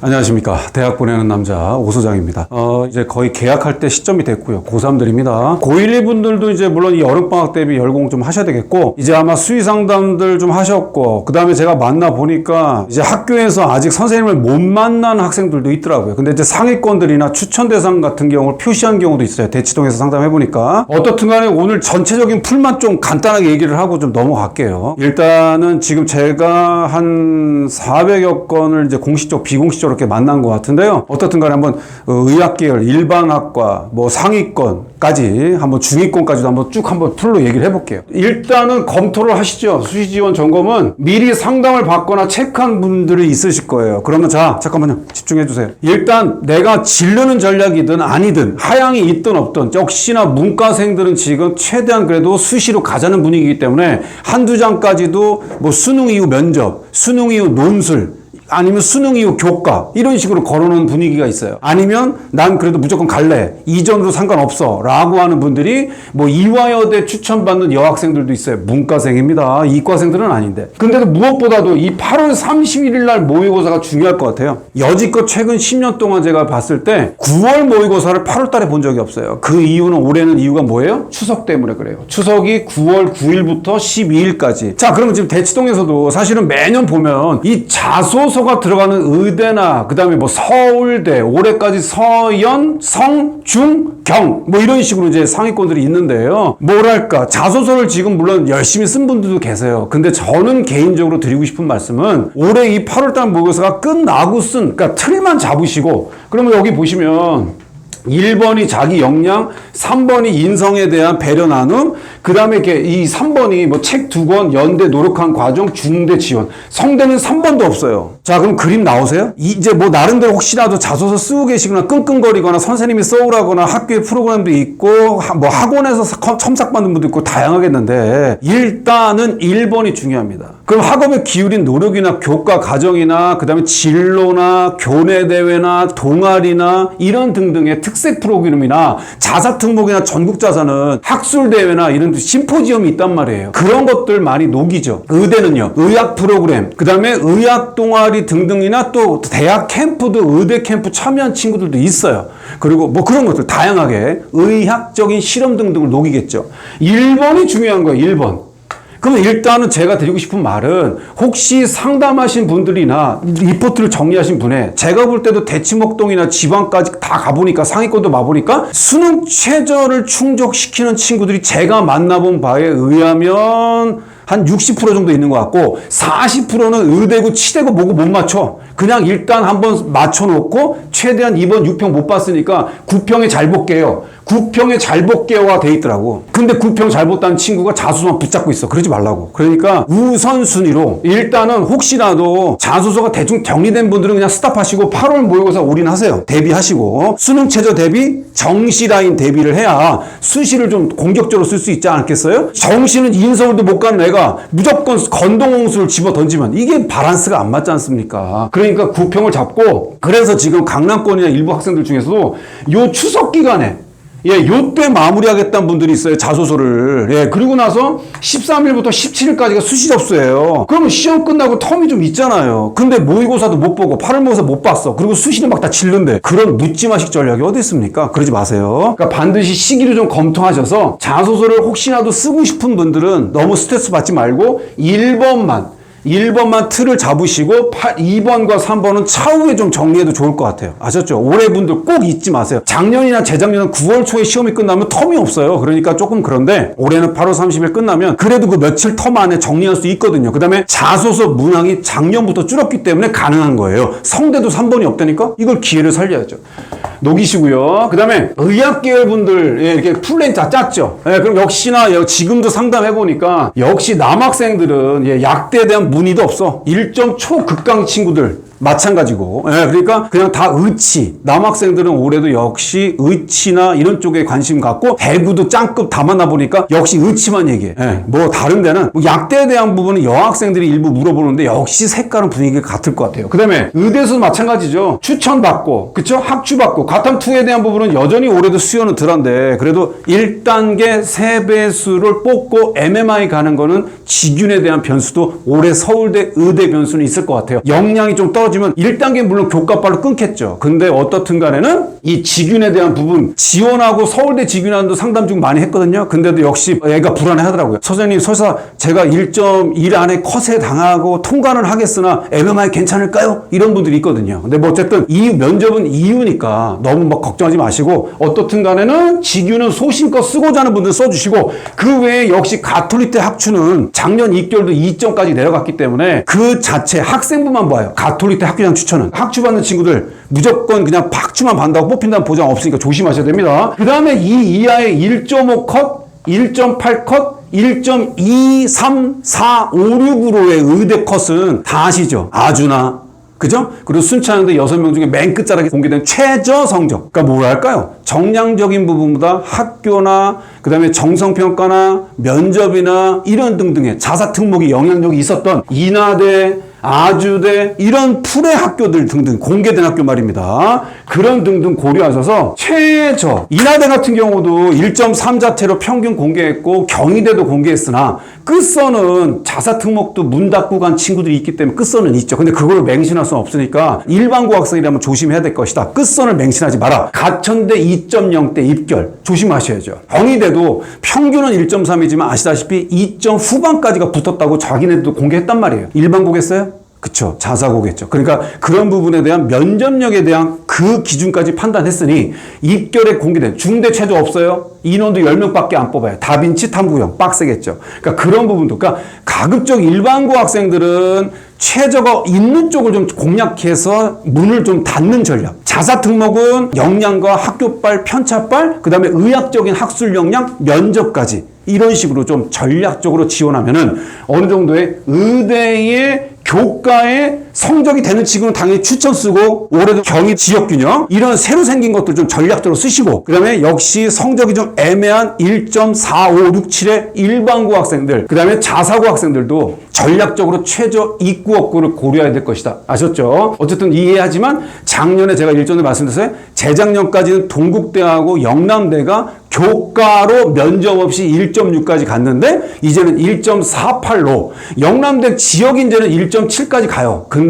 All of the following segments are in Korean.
안녕하십니까. 대학 보내는 남자 오소장입니다. 어, 이제 거의 계약할 때 시점이 됐고요. 고3들입니다. 고1 분들도 이제 물론 이 여름방학 대비 열공 좀 하셔야 되겠고, 이제 아마 수의 상담들 좀 하셨고, 그 다음에 제가 만나 보니까 이제 학교에서 아직 선생님을 못 만난 학생들도 있더라고요. 근데 이제 상위권들이나 추천 대상 같은 경우를 표시한 경우도 있어요. 대치동에서 상담해보니까. 어떻든 간에 오늘 전체적인 풀만 좀 간단하게 얘기를 하고 좀 넘어갈게요. 일단은 지금 제가 한 400여 건을 이제 공식적, 비공식적 이렇게 만난 것 같은데요. 어떻든 간에 한번 어, 의학계열, 일반학과, 뭐 상위권까지 한번 중위권까지도 한번 쭉 한번 풀로 얘기를 해볼게요. 일단은 검토를 하시죠. 수시지원 점검은 미리 상담을 받거나 체크한 분들이 있으실 거예요. 그러면 자, 잠깐만요. 집중해 주세요. 일단 내가 질르는 전략이든 아니든 하향이 있든 없든 역시나 문과생들은 지금 최대한 그래도 수시로 가자는 분위기이기 때문에 한두 장까지도 뭐 수능 이후 면접, 수능 이후 논술, 아니면 수능 이후 교과 이런 식으로 걸어놓은 분위기가 있어요. 아니면 난 그래도 무조건 갈래 이전으로 상관없어 라고 하는 분들이 뭐 이화여대 추천받는 여학생들도 있어요. 문과생입니다. 이과생들은 아닌데. 근데도 무엇보다도 이 8월 31일 날 모의고사가 중요할 것 같아요. 여지껏 최근 10년 동안 제가 봤을 때 9월 모의고사를 8월 달에 본 적이 없어요. 그 이유는 올해는 이유가 뭐예요? 추석 때문에 그래요. 추석이 9월 9일부터 12일까지. 자, 그러면 지금 대치동에서도 사실은 매년 보면 이 자소서 가 들어가는 의대나 그 다음에 뭐 서울대, 올해까지 서연, 성, 중, 경 뭐 이런 식으로 이제 상위권들이 있는데요. 뭐랄까 자소서를 지금 물론 열심히 쓴 분들도 계세요. 근데 저는 개인적으로 드리고 싶은 말씀은 올해 이 8월달 모의고사가 끝나고 쓴 그러니까 틀만 잡으시고 그러면 여기 보시면 1번이 자기 역량, 3번이 인성에 대한 배려 나눔, 그 다음에 이렇게 이 3번이 뭐 책 두 권, 연대 노력한 과정, 중대 지원. 성대는 3번도 없어요. 자, 그럼 그림 나오세요? 이제 뭐 나름대로 혹시라도 자소서 쓰고 계시거나 끙끙거리거나 선생님이 써오라거나 학교에 프로그램도 있고, 하- 뭐 학원에서 서- 첨삭받는 분도 있고 다양하겠는데, 일단은 1번이 중요합니다. 그럼 학업에 기울인 노력이나 교과 과정이나, 그 다음에 진로나 교내 대회나 동아리나 이런 등등의 특색 프로그램이나 자사 특목이나 전국 자사는 학술 대회나 이런 심포지엄이 있단 말이에요. 그런 것들 많이 녹이죠. 의대는요, 의학 프로그램, 그 다음에 의학 동아리 등등이나 또 대학 캠프도 의대 캠프 참여한 친구들도 있어요. 그리고 뭐 그런 것들 다양하게 의학적인 실험 등등을 녹이겠죠. 1번이 중요한 거예요, 1번. 그러면 일단은 제가 드리고 싶은 말은 혹시 상담하신 분들이나 리포트를 정리하신 분의 제가 볼 때도 대치목동이나 지방까지 다 가보니까 상위권도 봐보니까 수능 최저를 충족시키는 친구들이 제가 만나본 바에 의하면 한 60% 정도 있는 것 같고 40%는 의대고 치대고 뭐고 못 맞춰. 그냥 일단 한번 맞춰놓고 최대한 이번 6평 못 봤으니까 9평에 잘 볼게요. 9평에 잘 볼게요가 돼 있더라고. 근데 9평 잘 봤다는 친구가 자소서만 붙잡고 있어. 그러지 말라고. 그러니까 우선순위로 일단은 혹시라도 자소서가 대충 정리된 분들은 그냥 스탑하시고 8월 모의고사 올인하세요. 대비하시고 수능 최저 대비 정시 라인 대비를 해야 수시를 좀 공격적으로 쓸 수 있지 않겠어요? 정시는 인서울도 못 가는 애가 무조건 건동홍수를 집어 던지면 이게 바란스가 안 맞지 않습니까? 그러니까 9평을 잡고 그래서 지금 강남권이나 일부 학생들 중에서도 요 추석 기간에 예, 요때 마무리하겠다는 분들이 있어요, 자소서를. 예, 그리고 나서 13일부터 17일까지가 수시 접수예요. 그러면 시험 끝나고 텀이 좀 있잖아요. 근데 모의고사도 못 보고, 8월 모의고사 못 봤어. 그리고 수시는 막 다 질른데. 그런 묻지마식 전략이 어디 있습니까? 그러지 마세요. 그러니까 반드시 시기를 좀 검토하셔서 자소서를 혹시라도 쓰고 싶은 분들은 너무 스트레스 받지 말고 1번만 1번만 틀을 잡으시고 8, 2번과 3번은 차후에 좀 정리해도 좋을 것 같아요. 아셨죠? 올해 분들 꼭 잊지 마세요. 작년이나 재작년은 9월 초에 시험이 끝나면 텀이 없어요. 그러니까 조금 그런데 올해는 8월 30일 끝나면 그래도 그 며칠 텀 안에 정리할 수 있거든요. 그 다음에 자소서 문항이 작년부터 줄었기 때문에 가능한 거예요. 성대도 3번이 없다니까? 이걸 기회를 살려야죠. 녹이시고요. 그 다음에 의학계열 분들 예, 이렇게 플랜 다 짰죠. 예, 그럼 역시나 여- 지금도 상담해 보니까 역시 남학생들은 예, 약대에 대한 문의도 없어. 1점 초극강 친구들 마찬가지고. 예, 그러니까 그냥 다 의치. 남학생들은 올해도 역시 의치나 이런 쪽에 관심 갖고 대구도 짱급 다 만나보니까 역시 의치만 얘기해. 예, 뭐 다른 데는 뭐 약대에 대한 부분은 여학생들이 일부 물어보는데 역시 색깔은 분위기가 같을 것 같아요. 그 다음에 의대도 마찬가지죠. 추천받고, 그쵸? 학주받고, 가탐2에 대한 부분은 여전히 올해도 수요는 덜한데 그래도 1단계 3배수를 뽑고 MMI 가는 거는 지균에 대한 변수도 올해 서울대 의대 변수는 있을 것 같아요. 역량이 좀 떨어질 떨어지면 1단계 물론 교과발로 끊겠죠. 근데 어떻든 간에는 이 직윤에 대한 부분 지원하고 서울대 직윤안도 상담 중 많이 했거든요. 근데도 역시 애가 불안해 하더라고요. 선생님 설사 제가 1.1 안에 컷에 당하고 통과는 하겠으나 MMI 괜찮을까요? 이런 분들이 있거든요. 근데 뭐 어쨌든 이 면접은 이유니까 너무 막 걱정하지 마시고 어떻든 간에는 직윤은 소신껏 쓰고자 하는 분들 써주시고 그 외에 역시 가톨릭대 학추는 작년 입결도 2점까지 내려갔기 때문에 그 자체 학생부만 봐요. 가톨릭 대 학교장 추천은 학추 받는 친구들 무조건 그냥 박추만 받는다고 뽑힌다는 보장 없으니까 조심하셔야 됩니다. 그 다음에 이 이하의 1.5컷, 1.8컷, 1.23456으로의 의대 컷은 다 아시죠? 아주나 그죠? 그리고 순차는데 여섯 명 중에 맨 끝자락에 공개된 최저 성적. 그러니까 뭐랄까요? 정량적인 부분보다 학교나 그다음에 정성평가나 면접이나 이런 등등의 자사 특목이 영향력이 있었던 인하대 아주대 이런 풀의 학교들 등등 공개된 학교 말입니다. 그런 등등 고려하셔서 최저 인하대 같은 경우도 1.3 자체로 평균 공개했고 경희대도 공개했으나 끝선은 자사 특목도 문 닫고 간 친구들이 있기 때문에 끝선은 있죠. 근데 그걸 맹신할 수는 없으니까 일반고 학생이라면 조심해야 될 것이다. 끝선을 맹신하지 마라. 가천대 2.0대 입결 조심하셔야죠. 경희대도 평균은 1.3이지만 아시다시피 2점 후반까지가 붙었다고 자기네들도 공개했단 말이에요. 일반 고겠어요? 그쵸. 자사고겠죠. 그러니까 그런 부분에 대한 면접력에 대한 그 기준까지 판단했으니 입결에 공개된 중대 최저 없어요? 인원도 10명밖에 안 뽑아요. 다빈치 탐구형 빡세겠죠. 그러니까 그런 부분도 그러니까 가급적 일반고 학생들은 최저가 있는 쪽을 좀 공략해서 문을 좀 닫는 전략. 자사 특목은 역량과 학교발, 편차발, 그 다음에 의학적인 학술 역량, 면접까지 이런 식으로 좀 전략적으로 지원하면은 어느 정도의 의대의 교과에 성적이 되는 친구는 당연히 추천 쓰고 올해도 경희 지역 균형 이런 새로 생긴 것들 좀 전략적으로 쓰시고 그 다음에 역시 성적이 좀 애매한 1.4567의 일반고 학생들 그 다음에 자사고 학생들도 전략적으로 최저 입구 업구를 고려해야 될 것이다 아셨죠? 어쨌든 이해하지만 작년에 제가 일전에 말씀드렸어요 재작년까지는 동국대하고 영남대가 교과로 면접 없이 1.6까지 갔는데 이제는 1.48로 영남대 지역 인재는 1.7까지 가요. 근데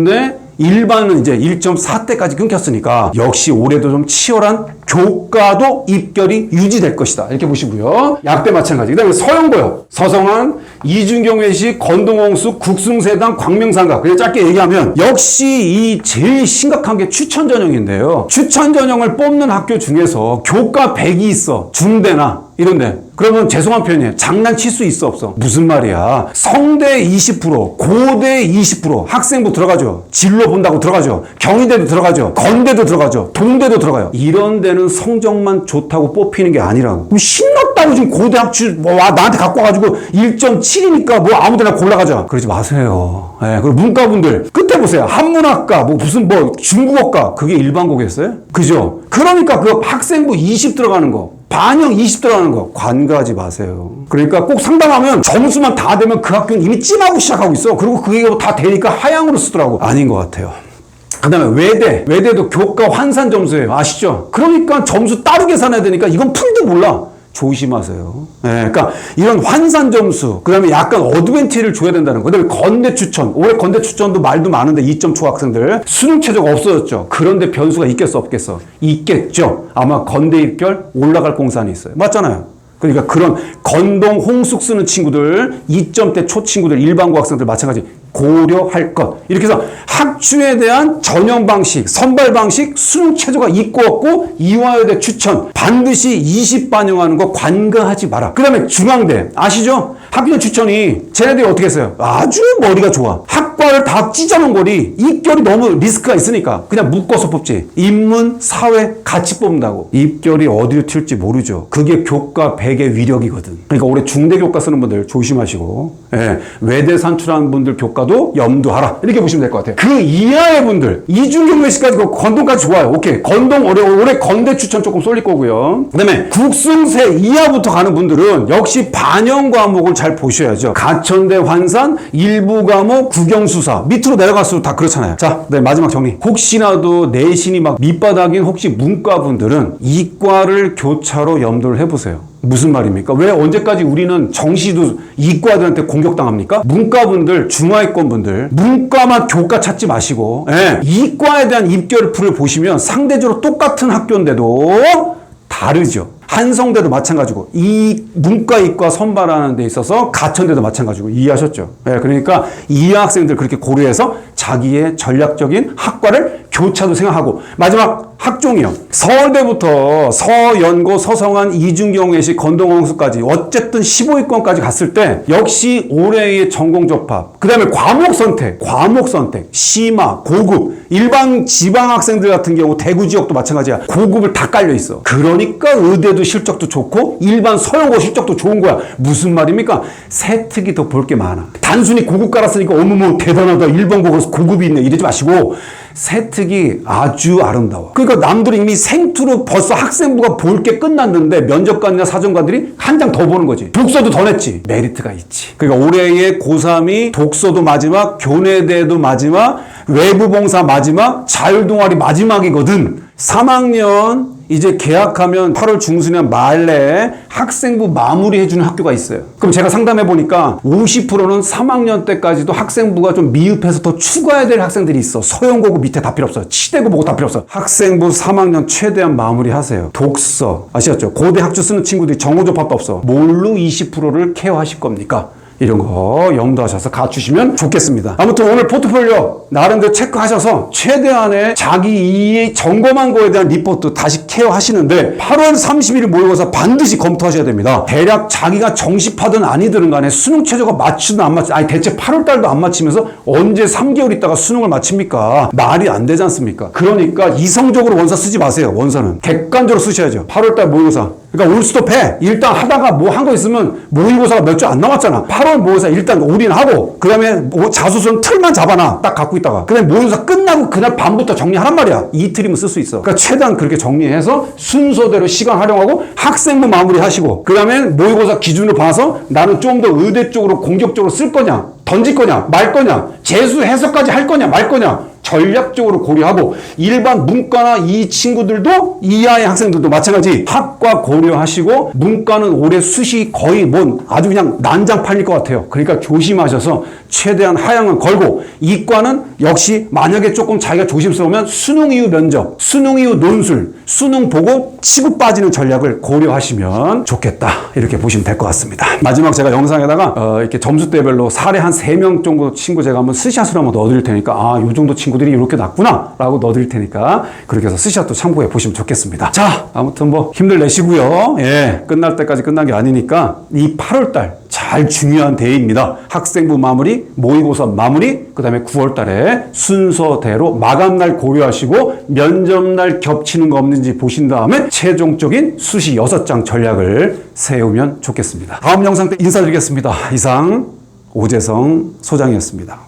일반은 이제 1.4대까지 끊겼으니까 역시 올해도 좀 치열한 교과도 입결이 유지될 것이다. 이렇게 보시고요. 약대 마찬가지. 그 다음에 서영고요. 서성한, 이준경 외시, 건동홍수, 국승세당, 광명상가. 그냥 짧게 얘기하면 역시 이 제일 심각한 게 추천 전형인데요. 추천 전형을 뽑는 학교 중에서 교과 100이 있어. 중대나 이런데 그러면 죄송한 표현이에요. 장난칠 수 있어 없어? 무슨 말이야? 성대 20%, 고대 20% 학생부 들어가죠. 진로 본다고 들어가죠. 경희대도 들어가죠. 건대도 들어가죠. 동대도 들어가요. 이런 데는 성적만 좋다고 뽑히는 게 아니라고. 그럼 신났다고 지금 고대 학주 뭐 와, 나한테 갖고 와가지고 1.7이니까 뭐 아무데나 골라가자. 그러지 마세요. 예, 그리고 문과분들 끝에 보세요. 한문학과 뭐 무슨 뭐 중국어과 그게 일반고겠어요? 그죠? 그러니까 그 학생부 20 들어가는 거. 반영 20 들어가는 거 관가하지 마세요. 그러니까 꼭 상담하면 점수만 다 되면 그 학교는 이미 찜하고 시작하고 있어. 그리고 그게 다 되니까 하향으로 쓰더라고. 아닌 것 같아요. 그 다음에 외대. 외대도 교과 환산 점수예요. 아시죠? 그러니까 점수 따로 계산해야 되니까 이건 풀도 몰라. 조심하세요. 예, 그러니까 이런 환산 점수, 그 다음에 약간 어드밴티를 줘야 된다는 거. 그 다음에 건대 추천. 올해 건대 추천도 말도 많은데 2점 초학생들. 수능 최저가 없어졌죠. 그런데 변수가 있겠어, 없겠어? 있겠죠. 아마 건대 입결 올라갈 공산이 있어요. 맞잖아요. 그러니까 그런 건동 홍숙 쓰는 친구들, 2점대 초 친구들, 일반고 학생들 마찬가지 고려할 것. 이렇게 해서 학추에 대한 전형 방식, 선발 방식, 수능 최저가 있고 없고 이화여대 추천 반드시 20 반영하는 거 관가하지 마라. 그 다음에 중앙대 아시죠? 학교 추천이 쟤네들이 어떻게 했어요? 아주 머리가 좋아. 학 과를 다 찢어놓은 거리 입결이 너무 리스크가 있으니까 그냥 묶어서 뽑지. 인문, 사회 같이 뽑는다고. 입결이 어디로 튈지 모르죠. 그게 교과 100의 위력이거든. 그러니까 올해 중대 교과 쓰는 분들 조심하시고 예, 외대 산출하는 분들 교과도 염두하라. 이렇게 보시면 될 것 같아요. 그 이하의 분들 이중경 외시까지 그 건동까지 좋아요. 오케이. 건동 올해 올해 건대 추천 조금 쏠릴 거고요. 그 다음에 국승세 이하부터 가는 분들은 역시 반영 과목을 잘 보셔야죠. 가천대 환산, 일부 과목, 국영수 사 밑으로 내려갈수록 다 그렇잖아요. 자, 네 마지막 정리. 혹시라도 내신이 막 밑바닥인 혹시 문과분들은 이과를 교차로 염두를 해보세요. 무슨 말입니까? 왜 언제까지 우리는 정시도 이과들한테 공격당합니까? 문과분들, 중하위권분들, 문과만 교과 찾지 마시고, 예, 이과에 대한 입결풀을 보시면 상대적으로 똑같은 학교인데도 다르죠. 한성대도 마찬가지고 이 문과 이과 선발하는 데 있어서 가천대도 마찬가지고 이해하셨죠? 예, 그러니까 이 학생들 그렇게 고려해서 자기의 전략적인 학과를 교차도 생각하고 마지막 학종이요. 서울대부터 서연고, 서성한, 이중경, 외시, 건동홍수까지 어쨌든 15위권까지 갔을 때 역시 올해의 전공 접합, 그 다음에 과목 선택, 과목 선택, 심화, 고급, 일반 지방 학생들 같은 경우 대구 지역도 마찬가지야. 고급을 다 깔려 있어. 그러니까 의대도 실적도 좋고 일반 서영고 실적도 좋은 거야. 무슨 말입니까? 세특이 더 볼 게 많아. 단순히 고급 깔았으니까 어머머 대단하다. 일반 고급에서 고급이 있네. 이러지 마시고 세특이 아주 아름다워. 그러니까 남들이 이미 생투로 벌써 학생부가 볼 게 끝났는데 면접관이나 사정관들이 한 장 더 보는 거지. 독서도 더 냈지. 메리트가 있지. 그러니까 올해의 고3이 독서도 마지막, 교내대도 마지막, 외부 봉사 마지막, 자율동아리 마지막이거든. 3학년 이제 개학하면 8월 중순이나 말에 학생부 마무리해주는 학교가 있어요. 그럼 제가 상담해 보니까 50%는 3학년 때까지도 학생부가 좀 미흡해서 더 추가해야 될 학생들이 있어. 서영고고 밑에 다 필요 없어요. 치대고 뭐고 다 필요 없어. 학생부 3학년 최대한 마무리하세요. 독서 아시겠죠? 고대 학주 쓰는 친구들이 정호접합도 없어. 뭘로 20%를 케어하실 겁니까? 이런 거 염두하셔서 갖추시면 좋겠습니다. 아무튼 오늘 포트폴리오 나름대로 체크하셔서 최대한의 자기 이 점검한 거에 대한 리포트 다시 케어하시는데 8월 30일 모의고사 반드시 검토하셔야 됩니다. 대략 자기가 정시파든 아니든 간에 수능 최저가 맞추든 안 맞추든 아니 대체 8월 달도 안 맞히면서 언제 3개월 있다가 수능을 마칩니까? 말이 안 되지 않습니까? 그러니까 이성적으로 원서 쓰지 마세요. 원서는 객관적으로 쓰셔야죠. 8월 달 모의고사 그러니까 올스톱해. 일단 하다가 뭐 한 거 있으면 모의고사가 몇 주 안 남았잖아. 8월 모의고사 일단 올인하고 그다음에 뭐 자소서는 틀만 잡아놔. 딱 갖고 있다가 그다음에 모의고사 끝나고 그날 밤부터 정리하란 말이야. 이틀이면 쓸 수 있어. 그러니까 최대한 그렇게 정리해서 순서대로 시간 활용하고 학생부 마무리하시고 그다음에 모의고사 기준으로 봐서 나는 좀 더 의대 쪽으로 공격적으로 쓸 거냐 던질 거냐 말 거냐 재수 해석까지 할 거냐 말 거냐 전략적으로 고려하고 일반 문과나 이 친구들도 이하의 학생들도 마찬가지 학과 고려하시고 문과는 올해 수시 거의 뭔 아주 그냥 난장판일 것 같아요. 그러니까 조심하셔서 최대한 하향은 걸고 이과는 역시 만약에 조금 자기가 조심스러우면 수능 이후 면접, 수능 이후 논술, 수능 보고 치고 빠지는 전략을 고려하시면 좋겠다. 이렇게 보시면 될 것 같습니다. 마지막 제가 영상에다가 어, 이렇게 점수대별로 사례 한 세 명 정도 친구 제가 한번 스샷으로 한번 넣어드릴 테니까 아, 요 정도 친 구들이 이렇게 났구나 라고 넣어드릴 테니까 그렇게 해서 스샷도 참고해 보시면 좋겠습니다. 자, 아무튼 뭐 힘들 내시고요. 예, 끝날 때까지 끝난 게 아니니까 이 8월달 잘 중요한 대회입니다. 학생부 마무리, 모의고사 마무리, 그 다음에 9월 달에 순서대로 마감날 고려하시고 면접날 겹치는 거 없는지 보신 다음에 최종적인 수시 6장 전략을 세우면 좋겠습니다. 다음 영상 때 인사드리겠습니다. 이상 오재성 소장이었습니다.